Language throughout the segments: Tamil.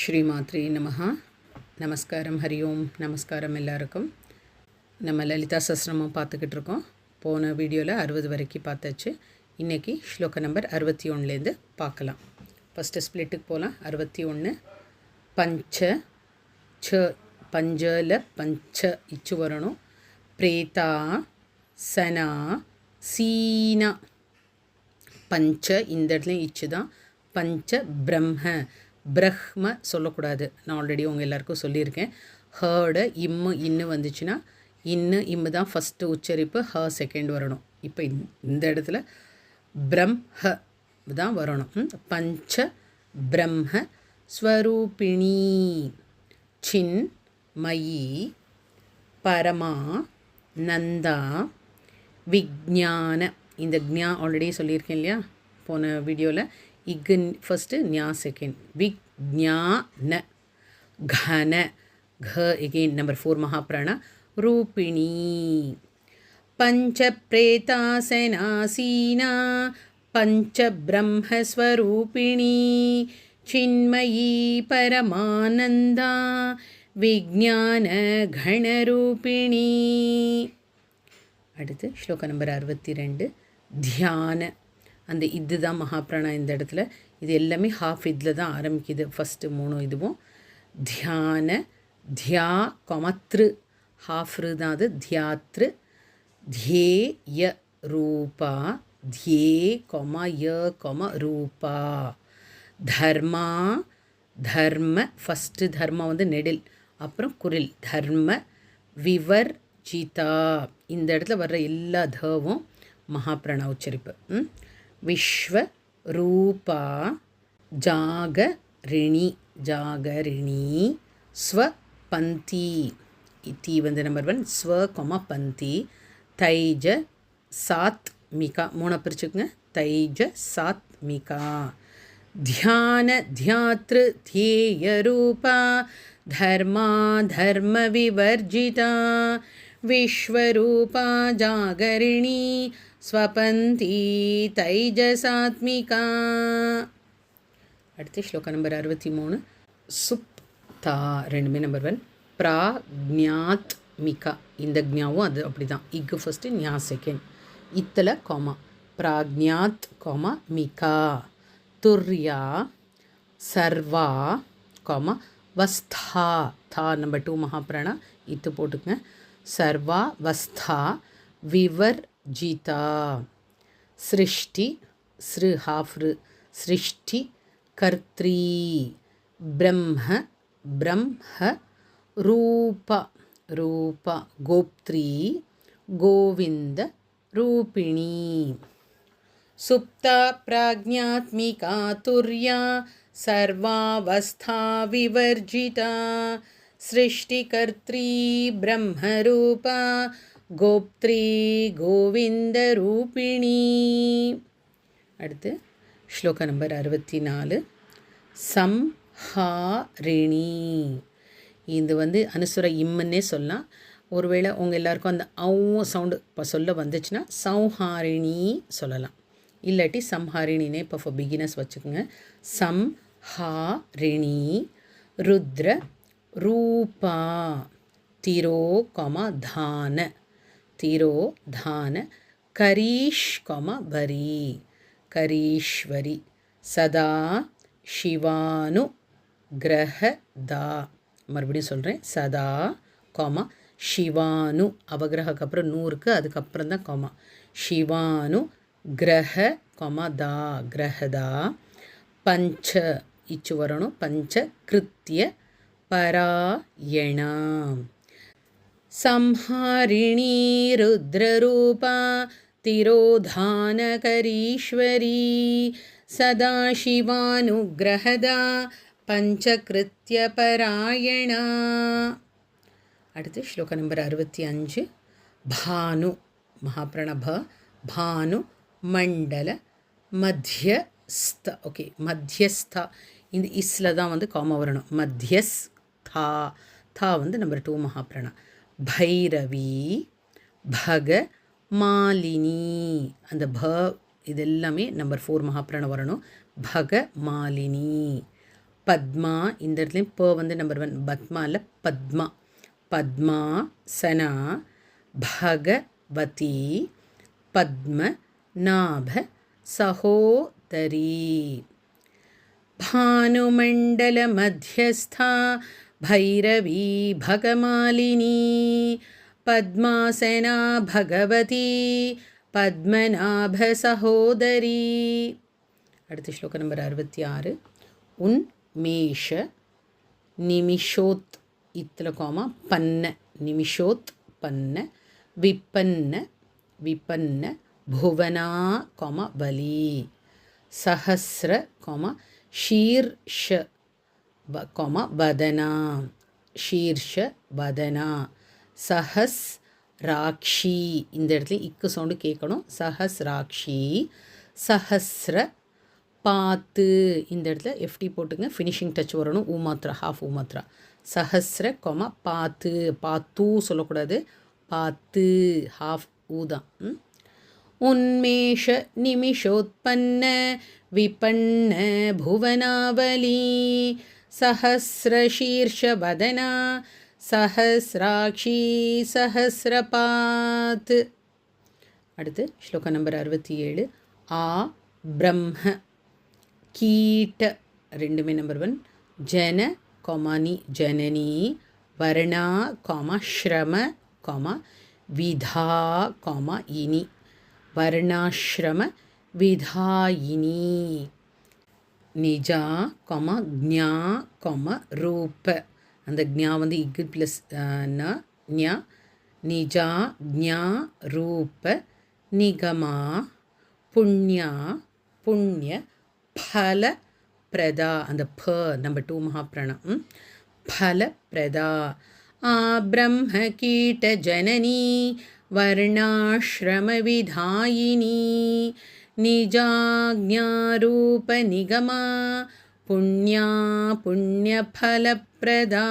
ஸ்ரீமாத்ரி நமஹா. நமஸ்காரம் ஹரி ஓம். நமஸ்காரம் எல்லாருக்கும். நம்ம லலிதா சஸ்ரமம் பார்த்துக்கிட்டு இருக்கோம். போன வீடியோவில் அறுபது வரைக்கும் பார்த்தாச்சு. இன்றைக்கி ஸ்லோக நம்பர் அறுபத்தி ஒன்றுலேருந்து பார்க்கலாம். ஃபஸ்ட்டு ஸ்ப்ளிட்டுக்கு போகலாம் அறுபத்தி ஒன்று பஞ்ச ச பஞ்சல பஞ்ச இச்சு வரணும். பிரேதா சனா சீனா. பஞ்ச இந்த இடத்துலையும் இச்சு தான் பஞ்ச பிரம்ம. பிரஹ்ம சொல்லக்கூடாது. நான் ஆல்ரெடி உங்கள் எல்லாருக்கும் சொல்லியிருக்கேன். ஹேர்டு இம்மு இன்னு வந்துச்சுன்னா இன்னு இம்மு தான் ஃபஸ்ட்டு உச்சரிப்பு ஹ செகண்ட் வரணும். இப்போ இந்த இடத்துல பிரம்ம தான் வரணும். பஞ்ச பிரம்ம ஸ்வரூபிணி. சின் மயி பரமா நந்தா விஜான இந்த க்ஞா ஆல்ரெடி சொல்லியிருக்கேன் இல்லையா? போன வீடியோவில் இக்கு ஃபஸ்ட்டு ஞா செகண்ட் விக் விஜான கன घ again number 4 महाप्राण रूपिणी पञ्चप्रेतासनासीना पञ्चब्रह्मस्वरूपिणी चिन्मयी परमानन्दा विज्ञानघणरूपिणी அடுத்து ஸ்லோக நம்பர் அறுபத்தி ரெண்டு தியான அந்த இது தான் மகாபிராணா இந்த இடத்துல இது எல்லாமே ஹாஃப் இதில் தான் ஆரம்பிக்குது. ஃபஸ்ட்டு மூணு இதுவும். தியான தியா கொமத்ரு. ஹாஃப்ரு தான் அது. தியாத்ரு. தியேய ரூபா. தியே கொம ய கொம ரூபா. தர்மா தர்ம. ஃபஸ்ட்டு தர்மா வந்து நெடில். அப்புறம் குரில். தர்ம விவர் ஜீதா இந்த இடத்துல வர்ற எல்லா தவும் மகாபிரண உச்சரிப்பு. ம்? விஸ்வ ரூபா ஜாகரிணி ஜாகரிணி ஸ்வ பந்தி தீ வந்து நம்பர் ஒன் ஸ்வ கொம பந்தி தைஜ சாத் மிகா மூணை பிரிச்சுக்குங்க தைஜ சாத் மிகா ध्यान ध्यातृ ध्येयरूपा धर्मा धर्मविवर्जिता विश्वरूपा जागरिणी ஸ்வபந்தி தைஜசாத்மிகா. அடுத்து ஸ்லோக நம்பர் அறுபத்தி மூணு சுப் தா ரெண்டுமே நம்பர் ஒன் ப்ராக்ஞாத் மிகா இந்த ஜாவும் அது அப்படி தான் இக்கு ஃபஸ்ட்டு ஞா செகண்ட் இத்தில் கோமா. பிராக்ஞாத் கோமா மிகா. துர்யா சர்வா கோமா. வஸ்தா. தா நம்பர் டூ மகாபிராணா. இத்து போட்டுக்குங்க. சர்வா வஸ்தா விவர் விவர்ஜிதா சிருஷ்டி ஸ்ரு ஹாஃப்ரு சிருஷ்டி கர்த்ரி பிரம்ம பிரம்ம ரூப ரூப கோப்த்ரி கோவிந்த ரூபிணி सुप्ता प्राज्ञात्मिका तुर्या सर्वावस्था विवर्जिता सृष्टिकर्त्री ब्रह्मरूपा கோப்த்ரீ கோவிந்த ரூபிணி. அடுத்து ஸ்லோக நம்பர் அறுபத்தி நாலு சம்ஹாரிணி. இது வந்து அனுசுர இம்முன்னே சொல்லலாம். ஒருவேளை உங்கள் எல்லாருக்கும் அந்த அவும் சவுண்டு இப்போ சொல்ல வந்துச்சுன்னா சம்ஹாரிணி சொல்லலாம். இல்லாட்டி சம்ஹாரிணினே இப்போ ஃபார் பிகினஸ் வச்சுக்கோங்க. சம்ஹாரிணி ருத்ர ரூபா. திரோ காமா திரோ தான கரீஷ் கொம கரீஸ்வரி சதா சிவானு கிரகதா மறுபடியும் சொல்கிறேன் சதா கோமா சிவானு. அவகிரகக்கு அப்புறம் நூறுக்கு அதுக்கப்புறம் தான் கோமா. சிவானு கிரக கொம தா. கிரகதா பஞ்ச இச்சு வரணும். பஞ்ச கிருத்திய பராயணாம். संहारिणी रुद्ररूपा तिरोधानकरीश्वरी सदाशिवानुग्रहदा பஞ்சகிருத்தியபராயணா அடுத்து ஸ்லோக நம்பர் அறுபத்தி அஞ்சு பானு மகாபிரணப பானு மண்டல மத்தியஸ்த ஓகே மத்தியஸ்தா இந்த இஸ்ல தான் வந்து காம வரணும் மத்தியஸ்தா தா வந்து நம்பர் டூ மகாபிரணா பைரவி பக மாலினி அந்த ப இது எல்லாமே நம்பர் ஃபோர் மகாபிரணம் வரணும் பக மாலினி பத்மா இந்த இடத்துலையும் ப வந்து நம்பர் ஒன் பத்மா இல்லை பத்மா பத்மா சனா பகவதி பத்ம நாப சகோதரி भानुमण्डलमध्यस्था भैरवी भगमालिनी पद्मासना भगवती पद्मनाभसहोदरी அடுத்த ஸ்லோகம் நம்பர் அறுபத்தி ஆறு உன் மேஷ நிமிஷோத் இத்தில் கோமா பன்ன நிமிஷோத் பன்ன விப்பன்ன விப்பன்ன புவனா கோமா வலி சஹஸ்ர கோமா ஷீர்ஷ வ கொம பதனா ஷீர்ஷ வதனா சஹஸ் ராக்ஷி. இந்த இடத்துல இக்கு சவுண்டு கேட்கணும். சஹஸ் ராக்ஷி சஹஸ்ர பாத்து. இந்த இடத்துல எஃப்டி போட்டுங்க. ஃபினிஷிங் டச் வரணும். ஊமாத்ரா ஹாஃப் ஊமாத்ரா சஹஸ்ர கொம பாத்து. பாத்தூ சொல்லக்கூடாது. பாத்து. ஹாஃப் ஊதான் உன்மேஷ நிமிஷோத்பன்ன விபண்ண புவனாவலி सहस्रशीर्षवदना सहस्राक्षी सहस्रपात् அடுத்து ஸ்லோகம் நம்பர் அறுபத்தி ஏழு ஆ பிரம்ம கீட்ட ரெண்டுமே நம்பர் ஒன் ஜன கொமானி ஜனனி வர்ணா காமா ஸ்ரம காமா விதா காமா இனி வர்ணாஸ்ரம விதாயினி நிஜா கொம ஞா கொம ரூப அந்த ஞா வந்து இக்கு ப்ளஸ் ந ஞா நிஜா ஞா ரூப நிகமா புண்ணியா புண்ணிய ஃபல பிரதா அந்த ப நம்பர் டூ மகாபிரணம் ம்? फलप्रदा आ ब्रह्मकीटजननी वर्णाश्रमविधायिनी निजाज्ञारूपनिगमा पुण्या पुण्यफलप्रदा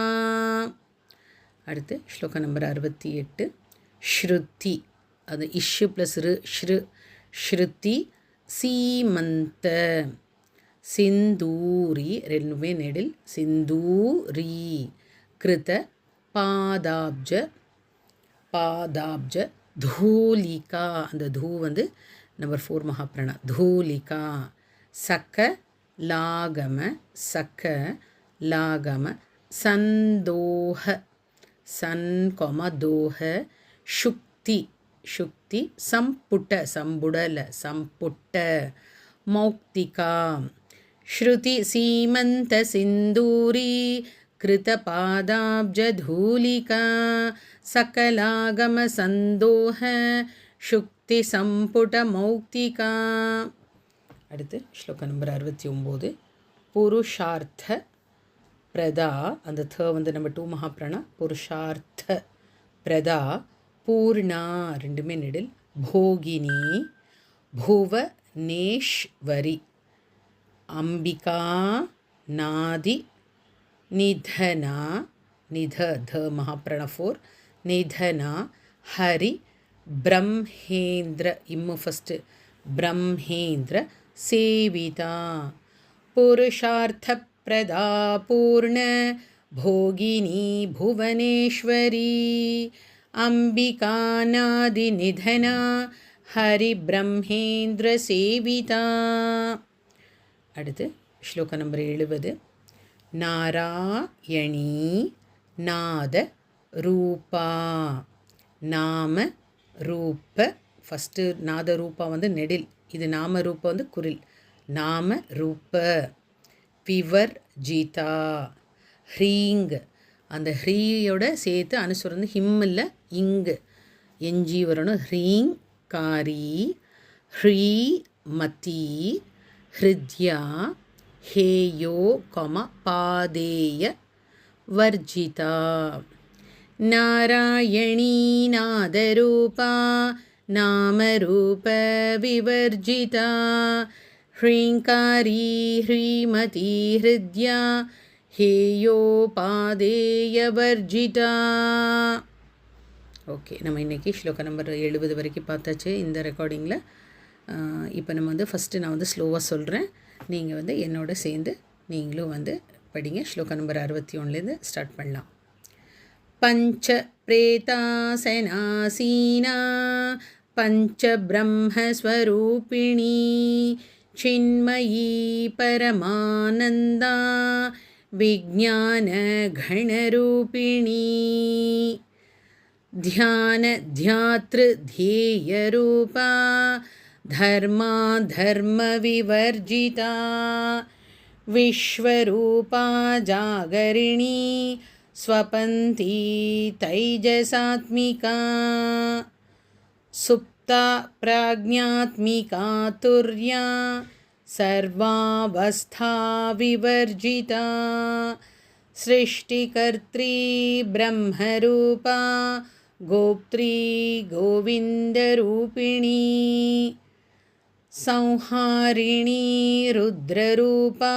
அடுத்து ஸ்லோகம் நம்பர் அறுபத்தி எட்டு ஸ்ருதி அது இஷு ப்ளஸ் ரு ஸ்ரு ஸ்ருதி சீமந்த சிந்தூரி ரெண்டுமே நெடில் சிந்தூரி கிருத பாதாப்ஜ பாதாப்ஜ தூலிகா அந்த தூ வந்து நம்பர் ஃபோர் மகாபிரணா தூலிகா சக்க லாகம சக்க லாகம சந்தோஹ சன் கொம தோஹ சுக்தி சுக்தி சம்புட்ட சம்புடல சம்புட்ட மௌக்திகா ஸ்ருதி சீமந்த சிந்தூரி कृतपादाब्जधूलिका सकलागमसन्दोह முக்திசம்புடமௌக்திகா அடுத்து ஸ்லோக நம்பர் அறுபத்தி ஒம்பது. புருஷார்த்த பிரதா அந்த த வந்து நம்ம டூ மகாபிராணா. புருஷார்த்த பிரதா. பூர்ணா. ரெண்டுமே நெடில். போகினி. புவனேஸ்வரி அம்பிகா. நாதி. நிதனா. நித த மகாபிரண ஃபோர் நிதனா. ஹரி. பிரம்மேந்திர இம்மு ஃபஸ்ட்டு பிரம்மேந்திர சேவிதா पुरुषार्थप्रदा पूर्ण भोगिनी भुवनेश्वरी अम्बिकानादिनिधना हरिब्रह्मेन्द्रसेविता அடுத்து ஸ்லோகம் நம்பர் எழுபது நாராயணி நாத ரூபா நாம ரூப ஃபஸ்ட்டு நாத ரூபா வந்து நெடில் இது நாம ரூப வந்து குரில். நாம ரூப பிவர் ஜீதா ஹ்ரீங். அந்த ஹ்ரீயோட சேர்த்து அனுசுரம் ஹிம்மில் இங்கு. எஞ்சி வரணும் ஹ்ரீங் காரி ஹ்ரீ மதி ஹிருத்யா ஹேயோ கொம பாதேய வர்ஜிதா. नारायणी नादरूपा नामरूपविवर्जिता ह्रीङ्कारी ह्रीमती हृद्या हेयोपादेयवर्जिता ஓகே நம்ம இன்றைக்கி ஸ்லோக நம்பர் எழுபது வரைக்கும் பார்த்தாச்சு இந்த ரெக்கார்டிங்கில் இப்போ நம்ம வந்து ஃபஸ்ட்டு நான் வந்து ஸ்லோவாக சொல்கிறேன் நீங்கள் வந்து என்னோட சேர்ந்து நீங்களும் வந்து படிங்க ஸ்லோகம் நம்பர் அறுபத்தி ஒன்றுலேருந்து ஸ்டார்ட் பண்ணலாம் पञ्च प्रेतासनासीना पञ्चब्रह्मस्वरूपिणी चिन्मयी परमानन्दा विज्ञानघणरूपिणी ध्यानध्यातृध्येयरूपा धर्माधर्मविवर्जिता विश्वरूपा जागरिणी स्वपन्ती तैजसात्मिका सुप्ता प्राज्ञात्मिका तुर्या सर्वावस्था विवर्जिता सृष्टिकर्त्री ब्रह्मरूपा गोप्त्री गोविन्दरूपिणी संहारिणी रुद्ररूपा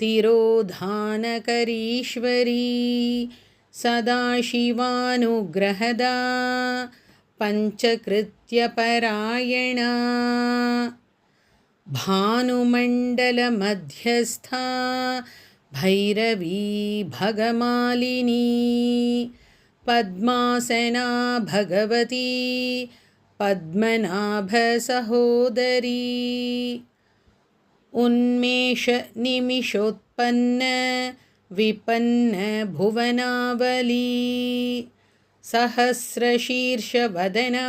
तिरोधानकरीश्वरी सदाशिवानुग्रहदा पञ्चकृत्यपरायणा। भानुमण्डलमध्यस्था भैरवी भगमालिनी। पद्मासना भगवती पद्मनाभसहोदरी उन्मेषनिमिषोत्पन्न विपन्नभुवनावली सहस्रशीर्षवदना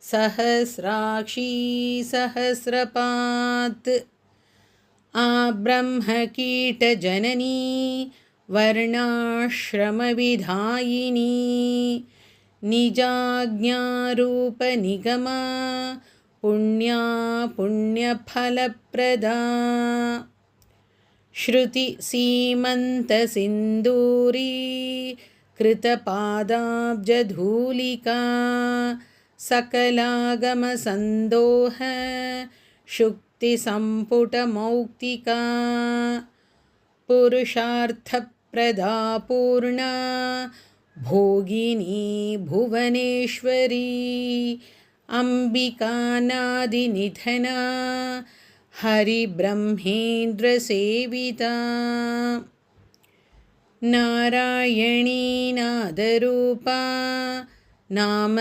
सहस्राक्षी सहस्रपात्। आब्रह्मकीटजननी वर्णाश्रमविधायिनी निजाज्ञारूपनिगमा पुण्या पुण्यफलप्रदा। श्रुतिसीमन्तसिन्दूरी कृतपादाब्जधूलिका सकलागमसन्दोह शुक्तिसम्पुटमौक्तिका पुरुषार्थप्रदा पूर्णा भोगिनी भुवनेश्वरी अम्बिकानादिनिधना हरिब्रह्मेन्द्रसेविता नारायणी नादरूपा नामरूपविवर्जिता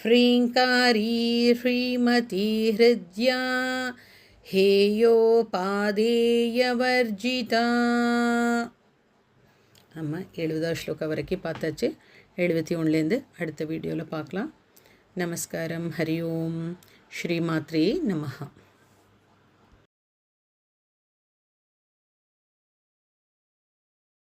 ह्रीङ्कारी श्रीमती हृद्या ಹೇಯೋಪಾದೇಯವರ್ಜಿತ ಅಮ್ಮ ಏಳುದ ಶ್ಲೋಕವರೆಗೆ ಪಾತಾಚೆ எழுபத்தி ஒன்றுலேருந்து அடுத்த வீடியோவில் பார்க்கலாம். நமஸ்காரம். ஹரி ஓம். ஸ்ரீமாத்ரே நமஹா.